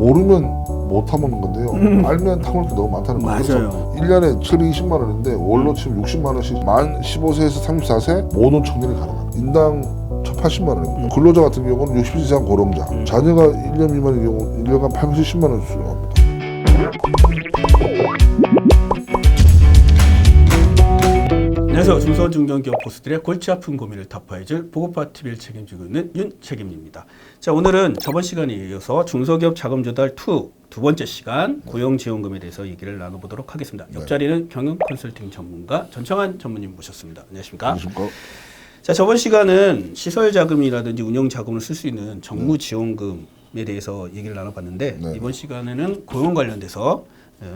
모르면 못 타먹는 건데요. 알면 타먹을 게 너무 많다는 거죠. 음. 맞아요. 1년에 720만 원인데 월로 치면 60만 원씩 만 15세에서 34세 모든 청년이 가능합니다. 인당 1,080만 원입니다. 음. 근로자 같은 경우는 60세 이상 고령자, 자녀가 1년 미만의 경우 1년간 870만 원 수령합니다. 안녕하세요. 중소중견기업 보스들의 골치 아픈 고민을 타파해줄 보고파 TV를 책임지고 있는 윤 책임입니다. 자 오늘은 저번 시간에 이어서 중소기업 자금 조달 2 두 번째 시간 고용 지원금에 대해서 얘기를 나눠보도록 하겠습니다. 옆자리는 경영 컨설팅 전문가 전청한 전무님 모셨습니다. 안녕하십니까? 안녕하십니까? 자 저번 시간은 시설 자금이라든지 운영 자금을 쓸 수 있는 정부 지원금에 대해서 얘기를 나눠봤는데 네. 이번 시간에는 고용 관련돼서 어,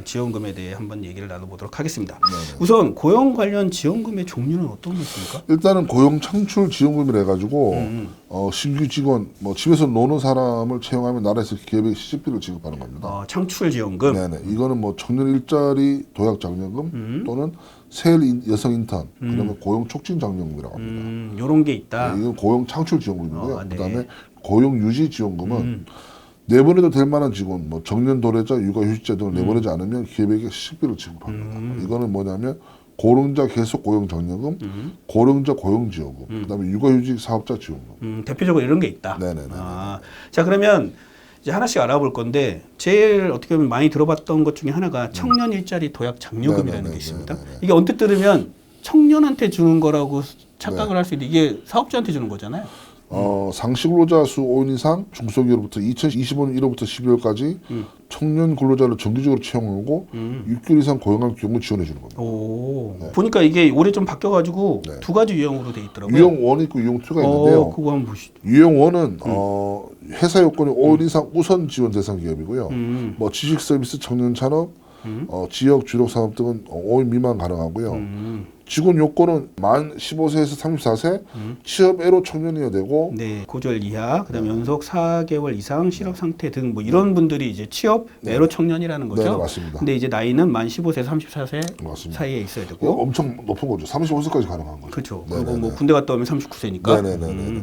지원금에 대해 한번 얘기를 나눠보도록 하겠습니다. 네, 우선 고용 관련 지원금의 종류는 어떤 것입니까? 일단은 고용 창출 지원금이라 해가지고 음. 어, 신규 직원 뭐 집에서 노는 사람을 채용하면 나라에서 기업에 시집비를 지급하는 겁니다. 어, 창출 지원금. 네네. 이거는 뭐 청년 일자리 도약 장려금 음. 또는 세일 인- 여성 인턴 그다음에 고용 촉진 장려금이라고 합니다. 음, 요런 게 있다. 네, 이건 고용 창출 지원금이고요. 어, 네. 그다음에 고용 유지 지원금은 음. 내보내도 될 만한 직원, 뭐 정년 도래자, 육아휴직자 등을 내보내지 않으면 기업에게 시급비를 지급합니다. 음. 이거는 뭐냐면 고령자 계속 고용 장려금, 음. 고령자 고용 지원금, 그다음에 육아휴직 사업자 지원금. 음, 대표적으로 이런 게 있다. 네네네. 아, 자 그러면 이제 하나씩 알아볼 건데 제일 어떻게 보면 많이 들어봤던 것 중에 하나가 청년 일자리 도약 장려금이라는 게 있습니다. 네네네. 이게 언뜻 들으면 청년한테 주는 거라고 착각을 할수 있는데 이게 사업자한테 주는 거잖아요. 어, 상시 근로자 수 5인 이상 중소기업부터 2025년 1월부터 12월까지 음. 청년 근로자를 정기적으로 채용하고 음. 6개월 이상 고용할 경우 지원해 주는 겁니다. 오, 보니까 이게 올해 좀 바뀌어가지고 네. 두 가지 유형으로 돼 있더라고요. 유형 1이 있고 유형 2가 있는데요. 어, 그거 한번 보시죠. 유형 1은 어, 회사 요건이 5인 이상 우선 지원 대상 기업이고요. 음. 뭐 지식 서비스, 청년 산업, 음. 어, 지역 주력 산업 등은 5인 미만 가능하고요. 음. 직원 요건은 만 15세에서 34세, 음. 취업 애로 청년이어야 되고 네, 고졸 이하, 그다음 에 연속 4개월 이상 실업 상태 등 뭐 이런 분들이 이제 취업 애로 청년이라는 거죠. 네, 맞습니다. 근데 이제 나이는 만 15세 34세 맞습니다. 사이에 있어야 되고. 엄청 높은 거죠. 35세까지 가능한 거죠. 그렇죠. 네네네. 그리고 뭐 군대 갔다 오면 39세니까. 네 네 네 네.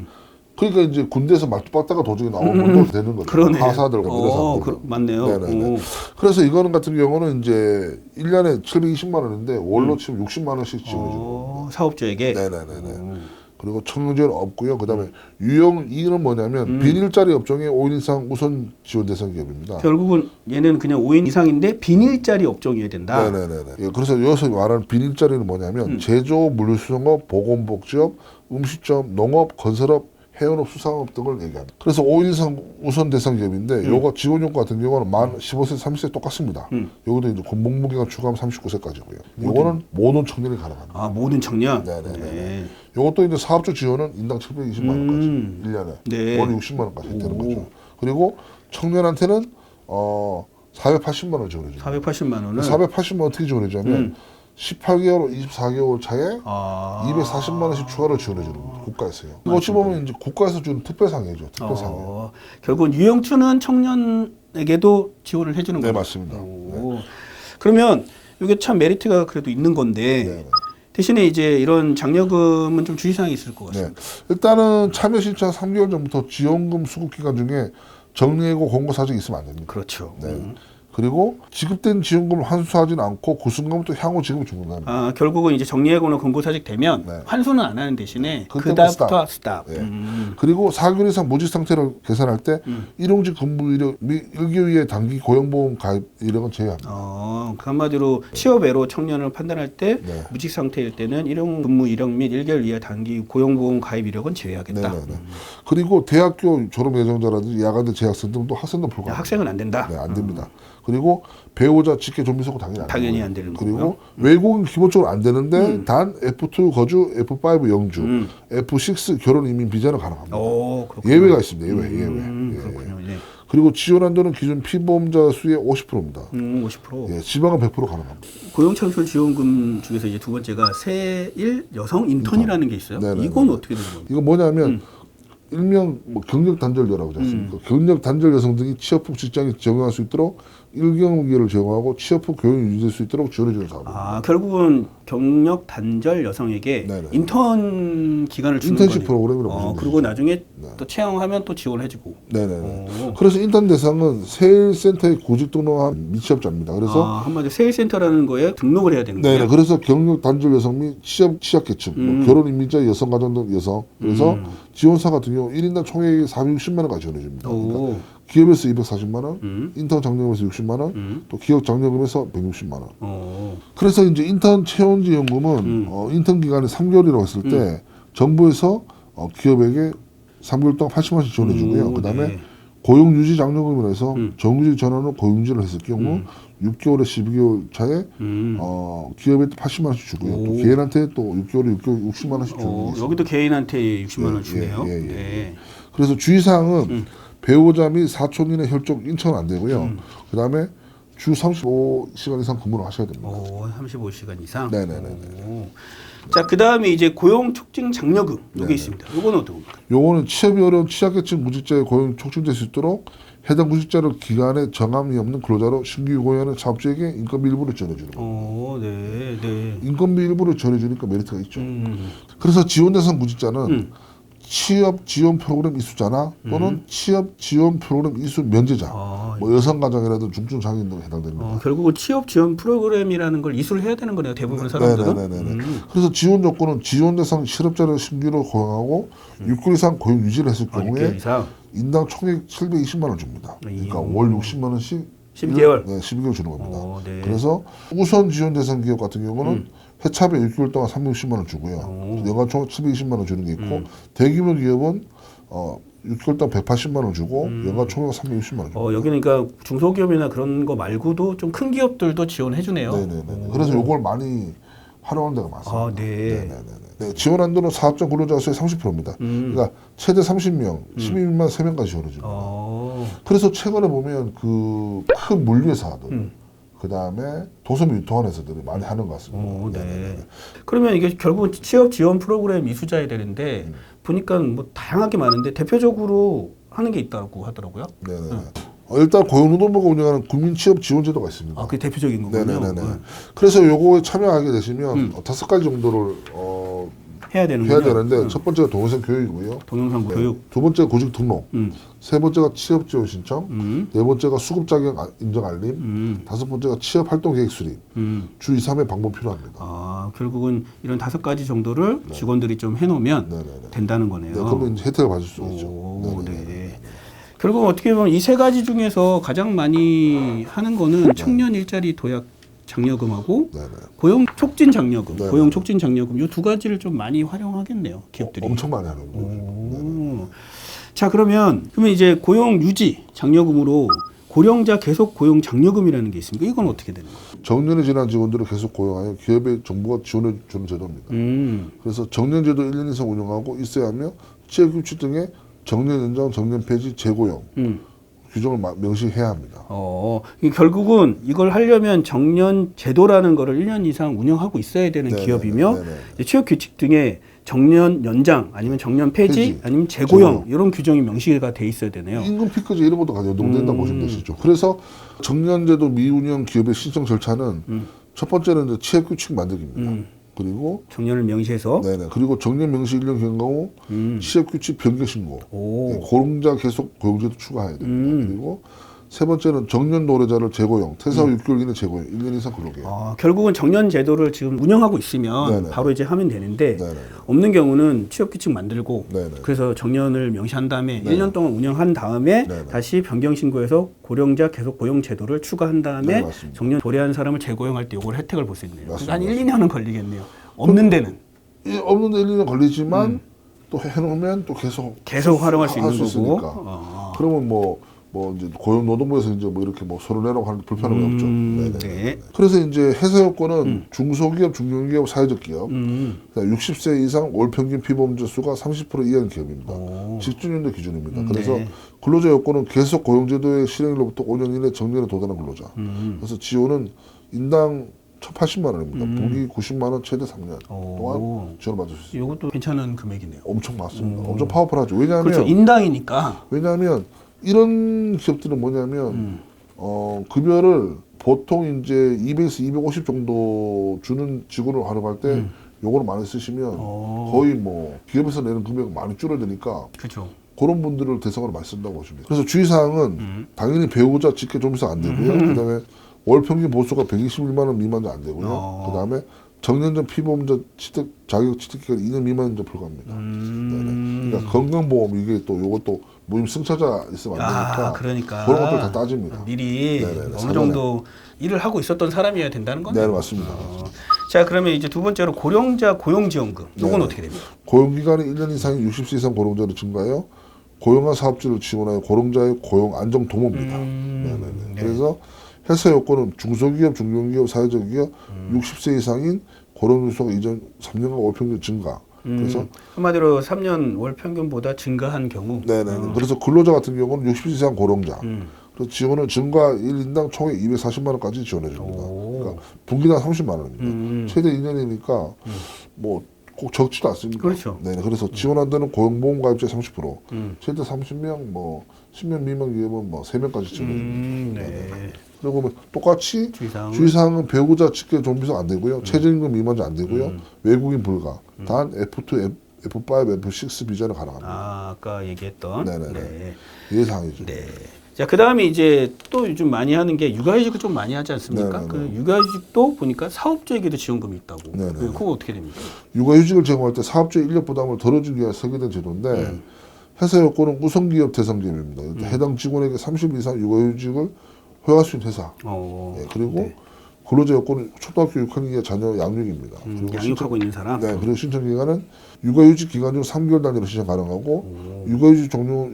그러니까 이제 군대에서 맞받다가 도중에 나오면 또 되는 거죠. 음. 그러네. 하사들과 어. 그, 맞네요. 네네네. 오. 그래서 이거는 같은 경우는 이제 1년에 720만 원인데 월로 치면 60만 원씩 지원해 주는. 어, 사업주에게. 네네네네. 음. 그리고 청년지원 없고요. 그다음에 유형 2는 뭐냐면 비닐자리 업종의 5인 이상 우선 지원 대상 기업입니다. 결국은 얘는 그냥 5인 이상인데 비닐자리 업종이어야 된다. 네네네. 예, 그래서 여기서 말하는 비닐자리는 뭐냐면 제조, 물류수송업, 보건복지업, 음식점, 농업, 건설업, 해운업, 수상업 등을 얘기합니다. 그래서 5인 이상 우선 대상 기업인데 요거 지원 요건 같은 경우는 만 15세, 30세 똑같습니다. 음. 요것도 이제 군복무기간 추가하면 39세까지고요. 요거는 모든 청년이 가능합니다. 아, 모든 청년. 네네네. 네. 요것도 이제 사업주 지원은 인당 720만 원까지 음. 1년에 네. 월 60만 원까지 되는 오. 거죠. 그리고 청년한테는 어 480만 원 지원해 줍니다. 480만 원은 480만 원 어떻게 지원해 주냐면 음. 18개월, 24개월 차에 아. 240만 원씩 추가로 지원해 주는 겁니다. 국가에서요. 이거 어찌 보면 이제 국가에서 주는 특별상이죠. 특별상. 어, 결국은 유형추는 청년에게도 지원을 해주는 네, 거죠. 맞습니다. 오. 그러면 이게 참 메리트가 그래도 있는 건데 네, 네. 대신에 이제 이런 장려금은 좀 주의사항이 있을 것 네. 같습니다. 일단은 참여 신청 3개월 전부터 지원금 수급 기간 중에 정리해고 공고 사정이 있으면 안 됩니다. 그렇죠. 네. 음. 그리고 지급된 지원금을 환수하지는 않고 그 순간부터 향후 지급을 중단합니다. 아, 결국은 이제 정리해고는 공고사직 되면 네. 환수는 안 하는 대신에 그때부터 그다음부터 스탑. 네. 음. 그리고 4개월 이상 모집 상태를 계산할 때 일용직 근무 이력 및 1개월 단기 고용보험 가입 이력은 제외합니다. 어, 그 한마디로 취업애로 청년을 판단할 때 네. 무직 상태일 때는 일용 근무 이력 및 1개월 이하 단기 고용보험 가입 이력은 제외하겠다. 네네네. 그리고 대학교 졸업 예정자라든지 야간대 재학생 등도 학생도 불가합니다. 학생은 안 된다. 네, 안 됩니다. 그리고 배우자 직계 좀비소고 당연히 안 당연히 되고요. 안 되는 그리고 거고요. 외국은 기본적으로 안 되는데 단 F2 거주, F5 영주, 음. F6 결혼 이민 비자는 가능합니다. 오, 그렇군요. 예외가 있습니다. 예외, 예외. 음, 예. 그렇군요. 예. 그리고 지원 한도는 기존 피보험자 수의 50%입니다. 음, 50%. 예, 지방은 100% 가능합니다. 고용창출 지원금 중에서 이제 두 번째가 세일 여성 인턴이라는 게 있어요. 네네네. 이건 어떻게 되는 겁니까? 이거 뭐냐면 일명 뭐 경력 단절녀라고 하지 않습니까? 경력 단절 여성 등이 취업 후 직장에 적용할 수 있도록 일경기를 제공하고 취업 후 교육이 유지될 수 있도록 지원해주는 사업입니다. 아 결국은 경력 단절 여성에게 네네. 인턴 기간을 주는 인턴십 거네요. 프로그램이라고 어, 보시면 그리고 나중에 네. 또 채용하면 또 지원해주고. 네네네. 오. 그래서 인턴 대상은 세일센터에 구직 등록한 미취업자입니다. 그래서 아, 한마디로 세일센터라는 거에 등록을 해야 되는 네네. 거예요. 그래서 경력 단절 여성 및 취업 취약계층, 뭐 음. 결혼 임민자 여성 가정 등 여성. 그래서 지원사 같은 경우 1인당 총액이 460만 원까지 지원해줍니다. 그러니까 오. 기업에서 240만 원, 음. 인턴 장려금에서 60만 원, 음. 또 기업 장려금에서 160만 원. 어. 그래서 이제 인턴 채용 지원금은 음. 어, 인턴 기간이 3개월이라고 했을 때 정부에서 어, 기업에게 3개월 동안 80만 원씩 지원해 주고요. 오, 그다음에 네. 고용 유지 장려금이라 해서 음. 정규직 전환 후 고용 유지를 했을 경우 6개월에 12개월 차에 음. 어, 기업에 또 80만 원씩 주고요. 또 오. 개인한테 또 6개월에 6개월 60만 원씩 주는 게 어. 여기도 개인한테 60만 원 예, 주네요. 예, 예, 예. 네. 그래서 주의사항은 음. 배우자 및 사촌 인의 혈족 인천은 안 되고요. 그다음에 주 35시간 이상 근무를 하셔야 됩니다. 오, 35시간 이상. 네 네 네네. 오. 자, 그다음에 이제 고용 촉진 장려금 여기 네네. 있습니다. 요거는 어떻게 봅니까? 요거는 취업이 어려운 취약계층 구직자의 고용 촉진될 수 있도록 해당 구직자를 기간에 정함이 없는 근로자로 신규 고용하는 사업주에게 인건비 일부를 지원해주는 거예요. 어, 네, 네. 인건비 일부를 지원해주니까 메리트가 있죠. 음. 그래서 지원 대상 구직자는 음. 취업 지원 프로그램 이수자나 또는 취업 지원 프로그램 이수 면제자, 아, 뭐 여성 가정이라든 중증 장애인 등 해당됩니다. 어, 결국은 취업 지원 프로그램이라는 걸 이수를 해야 되는 거네요. 대부분 사람들은. 네네네네. 음. 그래서 지원 조건은 지원 대상 실업자를 신규로 고용하고 6개월 이상 고용 유지를 했을 아, 6개월 경우에 이상. 인당 총액 720만 원 줍니다. 그러니까 음. 월 60만 원씩 12개월. 네, 12개월 주는 겁니다. 어, 네. 음. 그래서 우선 지원 대상 기업 같은 경우는 해차배 6개월 동안 360만 원 주고요. 오. 연간 총 720만 원 주는 게 있고 음. 대규모 기업은 어 6개월 동안 180만 원 주고 연간 총액 360만 원. 줍니다. 어, 여기는 그러니까 중소기업이나 그런 거 말고도 좀 큰 기업들도 지원해 주네요. 네네네. 그래서 요걸 많이 활용하는 데가 많습니다. 아, 네. 네네네. 네, 지원 한도는 사업장 근로자 수의 30%입니다. 음. 그러니까 최대 30명, 12만 3명까지 지원해 줍니다. 어. 그래서 최근에 보면 그 큰 물류회사들, 음. 그 다음에 도소미 유통하는 회사들이 많이 하는 것 같습니다. 어, 네. 네네네. 그러면 이게 결국은 취업 지원 프로그램 이수자야 되는데 음. 보니까 뭐 다양하게 많은데 대표적으로 하는 게 있다고 하더라고요. 네네. 어, 일단 고용노동부가 운영하는 국민 취업 지원 제도가 있습니다. 아, 그게 대표적인 거군요. 네네네. 음. 그래서 요거에 참여하게 되시면 어, 다섯 가지 정도를 어, 해야 되는군요. 해야 되는데 첫 번째가 동영상 교육이고요. 동영상 네. 교육. 두 번째가 구직 등록, 음. 세 번째가 취업 지원 신청, 음. 네 번째가 수급 자격 아- 인정 알림, 음. 다섯 번째가 취업 활동 계획 수립. 음. 주 2, 3회 방법 필요합니다. 아, 결국은 이런 다섯 가지 정도를 직원들이 좀 해놓으면 네. 네네네. 된다는 거네요. 네, 그러면 혜택을 받을 수 있죠. 오, 네네네. 네. 결국 어떻게 보면 이 세 가지 중에서 가장 많이 하는 거는 청년 일자리 도약 장려금하고 네네. 고용 촉진 장려금, 네. 고용 촉진 장려금 이 두 가지를 좀 많이 활용하겠네요, 기업들이. 엄청 많이 하는 거죠. 오. 자 그러면 그러면 이제 고용 유지 장려금으로 고령자 계속 고용 장려금이라는 게 있습니다. 이건 어떻게 되는 거예요? 정년에 지난 직원들을 계속 고용하여 기업에 정부가 지원해 주는 제도입니다. 음, 그래서 정년제도 1년 이상 운영하고 있어야 하며 취업 규칙 등의 정년 연장, 정년 폐지, 재고용 음. 규정을 마- 명시해야 합니다. 어, 결국은 이걸 하려면 정년 제도라는 거를 1년 이상 운영하고 있어야 되는 네네네, 기업이며 네네. 이제 취업 규칙 등의 정년 연장 아니면 정년 폐지, 폐지, 아니면 재고용 재고용. 이런 규정이 명시가 돼 있어야 되네요. 임금 피크제 이런 것도 연동된다고 음. 보시면 되시죠. 그래서 정년제도 미운영 기업의 신청 절차는 첫 번째는 이제 취업 규칙 만들기입니다. 음. 그리고 정년을 명시해서 네네 그리고 정년 명시 1년 경과 후 음. 취업 규칙 변경 신고 오. 네, 고용자 계속 고용제도 추가해야 됩니다. 음. 그리고 세 번째는 정년 노래자를 재고용, 퇴사 후 6개월 이내 재고용, 1년 이상 근로계약. 아, 결국은 정년 제도를 지금 운영하고 있으면 네네. 바로 이제 하면 되는데 네네. 없는 경우는 취업 규칙 만들고 네네. 그래서 정년을 명시한 다음에 네네. 1년 동안 운영한 다음에 네네. 다시 변경 신고해서 고령자 계속 고용 제도를 추가한 다음에 네. 정년 도래한 사람을 재고용할 때 이걸 혜택을 볼 수 있네요. 그러니까 한 맞습니다. 1, 2년은 걸리겠네요. 없는 데는 이 없는 데 1년 걸리지만 또 해놓으면 또 계속 계속 활용할 수 있는 거고. 어. 그러면 뭐, 뭐 이제 고용노동부에서 이제 뭐 이렇게 뭐 서로 내라고 하는 불편함이 음, 없죠. 네. 네 네. 그래서 이제 회사 요건은 중소기업, 중견기업, 사회적 기업, 음. 그다음에 60세 이상 월 평균 피보험자 수가 30% 이하인 기업입니다. 오. 직준연도 기준입니다. 음, 그래서 네. 근로자 요건은 계속 고용제도의 실행일로부터 5년 이내 정년에 도달한 근로자. 음. 그래서 지원은 인당 첫 80만 원입니다. 음. 분기 90만 원 최대 3년 오. 동안 지원받을 수 있어요. 이것도 괜찮은 금액이네요. 엄청 많습니다. 엄청 파워풀하죠. 왜냐하면 그렇죠. 인당이니까. 왜냐하면 이런 기업들은 뭐냐면 음. 어 급여를 보통 이제 200에서 250 정도 주는 직원을 활용할 때 요거를 많이 쓰시면 음. 어. 거의 뭐 기업에서 내는 금액이 많이 줄어드니까 그렇죠. 그런 분들을 대상으로 많이 쓴다고 돼요. 그래서 주의사항은 음. 당연히 배우자 직계 좀비서 안 되고요. 그다음에 월 평균 보수가 121만 원 미만도 안 되고요. 어. 그다음에 정년전 피보험자 취득 자격 취득 기간 2년 미만인자 불가합니다. 음. 그러니까 건강보험 이게 또 요것도 모임 승차자 있으면 안 되니까 아, 그러니까 그런 것들 다 따집니다. 미리 네네네, 어느 사전에. 정도 일을 하고 있었던 사람이어야 된다는 거네요. 네 맞습니다. 어. 자, 그러면 이제 두 번째로 고령자 고용지원금. 요건 네네. 어떻게 됩니까? 고용기간이 1년 이상인 60세 이상 고령자를 증가하여 고용한 사업주를 지원하여 고령자의 고용 안정 도모입니다. 음, 네네네. 네. 그래서 회사 요건은 중소기업, 중견기업, 사회적 기업 음. 60세 이상인 고령유소가 이전 3년간 월 평균 증가. 그래서 음, 한마디로 3년 월 평균보다 증가한 경우. 네네. 그래서 근로자 같은 경우는 60세 이상 고령자. 음. 그래서 지원은 증가 1인당 총액 240만 원까지 지원해 줍니다. 오. 그러니까 분기당 30만 원입니다. 음. 최대 2년이니까 뭐꼭 적지도 않습니다. 그렇죠. 네, 그래서 지원한다는 고용보험 가입자 30%, 음. 최대 30명, 뭐 10명 미만 기업은 뭐 3명까지 지원해 줍니다. 음, 네. 그리고 뭐 똑같이 주의사항은? 주의사항은 배우자 직계 좀비서 안 되고요. 최저임금 미만자 안 되고요. 음. 외국인 불가. 단 F2, F, F5, F6 비자는 가능합니다. 아, 아까 얘기했던. 네네네. 네. 예상이죠. 네. 자, 그 다음에 이제 또 요즘 많이 하는 게 육아휴직을 좀 많이 하지 않습니까? 네네네. 그 육아휴직도 보니까 사업주에게도 지원금이 있다고. 네네. 그 그거 어떻게 됩니까? 육아휴직을 제공할 때 사업주의 인력 부담을 덜어주기 위해 설계된 제도인데 음. 회사 요건은 우선기업 대상기업입니다. 해당 직원에게 30일 이상 육아휴직을 허용할 수 있는 회사. 어. 네, 그리고 네. 근로자 요건은 초등학교 6학년 이하 자녀 양육입니다. 음, 그리고 양육하고 있는 사람. 네, 그리고 신청 기간은 육아휴직 기간 중 3개월 단위로 신청 가능하고 육아휴직 종료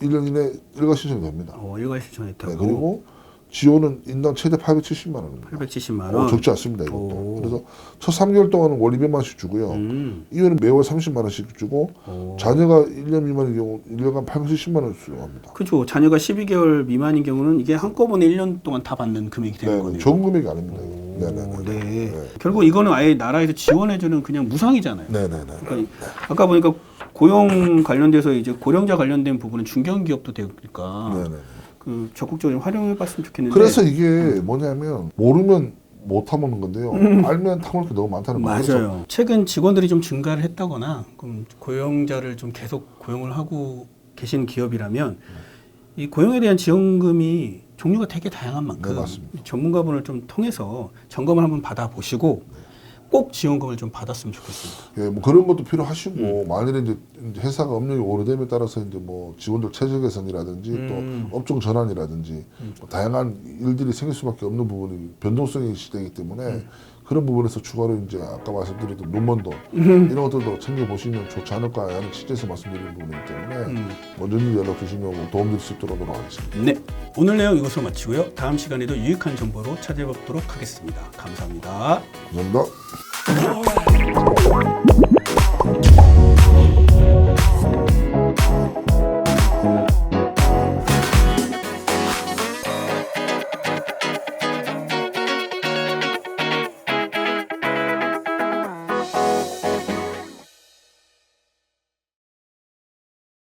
1년 이내 일괄 신청이 됩니다. 어, 일괄 신청했다고. 네, 그리고 지원은 인당 최대 870만 원입니다. 870만 원. 어, 적지 않습니다. 이것도. 오. 그래서 첫 3개월 동안은 월 200만 원씩 주고요. 음. 이후에는 매월 30만 원씩 주고 오. 자녀가 1년 미만인 경우 1년간 870만 원 수령합니다. 그렇죠. 자녀가 12개월 미만인 경우는 이게 한꺼번에 1년 동안 다 받는 금액이 되는 네, 거네요. 적은 금액이 아닙니다. 오, 네, 네, 네. 네. 네. 결국 이거는 아예 나라에서 지원해주는 그냥 무상이잖아요. 네, 네, 네. 그러니까 아까 보니까 고용 관련돼서 이제 고령자 관련된 부분은 중견기업도 되니까 네, 네. 그 적극적으로 좀 활용해봤으면 좋겠는데. 그래서 이게 뭐냐면 모르면 못 타먹는 건데요. 알면 타먹을 게 너무 많다는 거예요. 음. 맞아요. 최근 직원들이 좀 증가를 했다거나 그럼 고용자를 좀 계속 고용을 하고 계신 기업이라면 이 고용에 대한 지원금이 종류가 되게 다양한 만큼 네. 전문가분을 좀 통해서 점검을 한번 받아보시고 꼭 지원금을 좀 받았으면 좋겠습니다. 예, 뭐 그런 것도 필요하시고 음. 만일에 이제 회사가 업력이 오래됨에 따라서 이제 뭐 직원들 체질 개선이라든지 음. 또 업종 전환이라든지 뭐 다양한 일들이 생길 수밖에 없는 부분이 변동성이 시대이기 때문에 음. 그런 부분에서 추가로 이제 아까 말씀드렸던 논문도 음. 이런 것들도 챙겨보시면 좋지 않을까 하는 취지에서 말씀드리는 부분이기 때문에 음. 언제든지 연락 주시면 도움드릴 수 있도록 노력하겠습니다. 네, 오늘 내용 이것으로 마치고요. 다음 시간에도 유익한 정보로 찾아뵙도록 하겠습니다. 감사합니다. 감사합니다.